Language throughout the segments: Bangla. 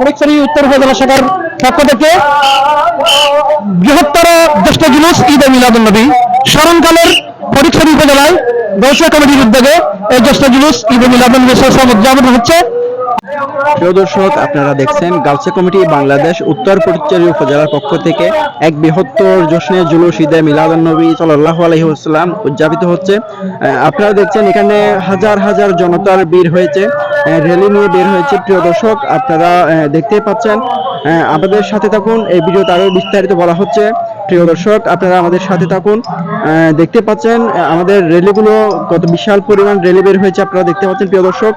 ফটিকছড়ি উত্তর উপজেলা শাখার পক্ষ থেকে। বৃহত্তর জ্যেষ্ঠ জুলুস ঈদ মিলাদুল নবী স্মরণকালের ফটিকছড়ি উপজেলায় গৌসিয়া কমিটির উদ্যোগে এই জ্যেষ্ঠ জুলুস ঈদ মিলাদুল নবী উদযাপন হচ্ছে। প্রিয় দর্শক, আপনারা দেখছেন গাউসে কমিটি বাংলাদেশ উত্তর পরিচর্য উপজেলার পক্ষ থেকে এক বৃহত্তর জশ্নে জুলুস ঈদে মিলাদুন নবী সাল্লাহ আলহিহাস্লাম উদযাপিত হচ্ছে। আপনারা দেখছেন এখানে হাজার হাজার জনতার ভিড় হয়েছে। র্যালি নিয়ে বের হয়েছে। প্রিয় দর্শক, আপনারা দেখতেই পাচ্ছেন আমাদের সাথে থাকুন। এই ভিডিওতে আরও বিস্তারিত বলা হচ্ছে। প্রিয় দর্শক, আপনারা আমাদের সাথে থাকুন। দেখতে পাচ্ছেন আমাদের র্যালিগুলো কত বিশাল পরিমাণ র্যালি বের হয়েছে, আপনারা দেখতে পাচ্ছেন, প্রিয় দর্শক।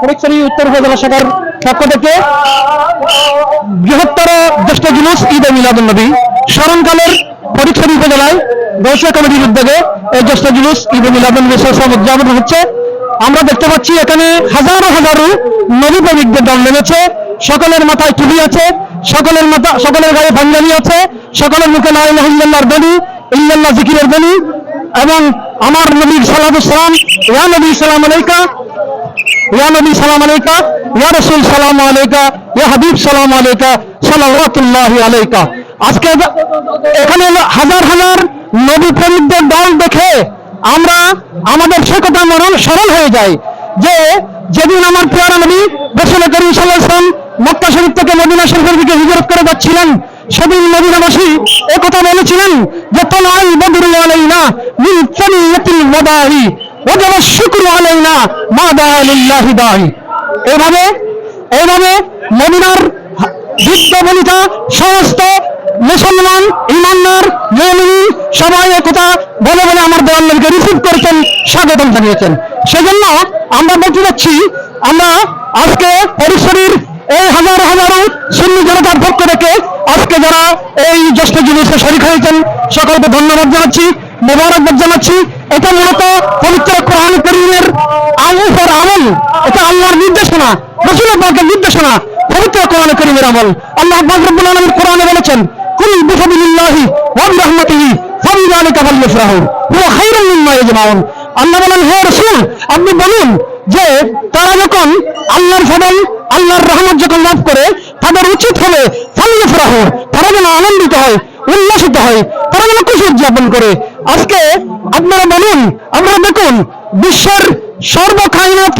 ফটিকছড়ি উত্তর উপজেলা পক্ষ থেকে। বৃহত্তর জ্যেষ্ঠ জুলুস ঈদ মিলাদুল নবী। স্মরণকালের ফটিকছড়ি উপজেলায় গৌসিয়া কমিটির উদ্যোগে এই জ্যেষ্ঠ জুলুস ঈদ মিলাদুল নবী উদযাপন হচ্ছে। আমরা দেখতে পাচ্ছি এখানে হাজারো হাজারো নবী প্রেমিকদের দল নেমেছে। সকলের মাথায় টুপি আছে, সকলের মাথা সকলের গায়ে পাঞ্জাবি আছে, সকলের মুখে লা ইলাহা ইল্লাল্লাহর বলি, ইল্লাল্লাহ জিকিরের বলি, এবং আমার নবী সাল্লাল্লাহু সালাম, ইয়া নবী সালাম আলাইকা, ইয়া নবী সালাম আলাইকা, ইয়া রসুল সালাম আলাইকা, ইয়া হাবিব সালাম আলাইকা সাল্লাল্লাহু আলাইকা। আজকে এখানে হাজার হাজার নবী প্রেমিকদের দল দেখে আমরা আমাদের সে কথা মরণ সরল হয়ে যায় যে যেদিন আমার প্রিয় নবী রসুল করিম আলাইহি মক্কা শরীফ থেকে মদিনা শরীফের দিকে হিজরত করে যাচ্ছিলেন, সেদিন মদিনাবাসী একথা বলেছিলেন যে তোলাই বদরু আলাইনা মিন তানিয়াতিল ওয়াদাহি ওয়াজাবা শুকরু মা এইভাবে মদিনার বৃদ্ধ সমস্ত মুসলমান ইমানদার মুমিন সবাই একথা বলে বলে আমার দয়াল রিসিভ করেছেন, স্বাগতম জানিয়েছেন। সেজন্য আমরা বলতে যাচ্ছি, আমরা আজকে পরিসরের এই হাজার হাজারো সুন্নি জনতার পক্ষ থেকে আজকে যারা এই জ্যেষ্ঠ জুলুসে শরিক হয়েছেন, সকলকে ধন্যবাদ জানাচ্ছি, মোবারকবাদ জানাচ্ছি। এটা মূলত পবিত্র কোরআন করিমের উপর আমল। এটা আল্লাহর নির্দেশনা পাকের নির্দেশনা, পবিত্র কোরআন করিমের আমল। আল্লাহ পাক রব্বুল আলামিন কোরআনে বলেছেন কুল বিফাদিলিল্লাহি ওয়া বিরহমাতিহি, ফাবিযালিকা ফালইফরাহু। হুয়া খায়রুম মিম্মা ইয়াজমাউন। আল্লাহ বলেন, হে রাসূল, আপনি বলুন যে তারা যখন আল্লাহর ফদল আল্লাহর রহমত যখন লাভ করে, তাদের উচিত হবে ফালইফরাহু, তারা যেন আনন্দিত হয়, উল্লাসিত হয়, তারা যেন খুশি উদযাপন করে। আজকে আপনারা বলুন, আপনারা দেখুন, বিশ্বের সর্বখায়নাত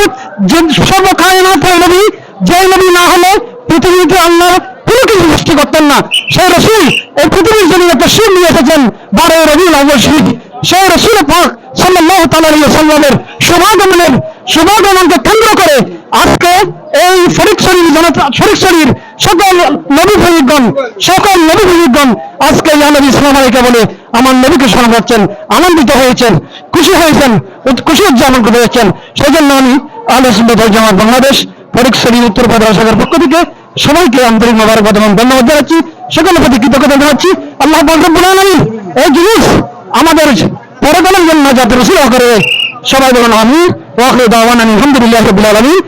যে সর্বখায়নাত নবী, যে নবী না হলে পৃথিবীতে আল্লাহ কোনো কিছু করতেন না। সেই রসুল এই পৃথিবীর জন্য একটা সুর নিয়ে এসেছেন, বারো রবিউল সেই রসুল পাক তাআলা আলাইহি সাল্লামের কেন্দ্র করে আজকে এই ফরিকশরীর জনতা ফরিকশরীর সকল নবী প্রেমিকগণ সকল নবী প্রেমিকগণ আজকে ইয়া নবী সালাম আলাইকা বলে, আমার নবীকে স্মরণ করছেন, আনন্দিত হয়েছেন, খুশি হয়েছেন খুশি উদযাপন করে হয়েছেন সেই জন্য আমি আলোচ জামাত বাংলাদেশ ফরিকশরী উত্তর প্রদেশ পক্ষ থেকে সবাইকে আন্তরিক মোবারকবাদ এবং ধন্যবাদ জানাচ্ছি। সকলের প্রতি কৃতজ্ঞতা জানাচ্ছি। আল্লাহ পাক রব্বুল আলামিন এই জিনিস আমাদের পরকালের জন্য যাতে রসুল করে। সবাই বলুন আমি ওয়াখরু দাওয়ানা আলহামদুলিল্লাহ রাব্বিল আলামিন।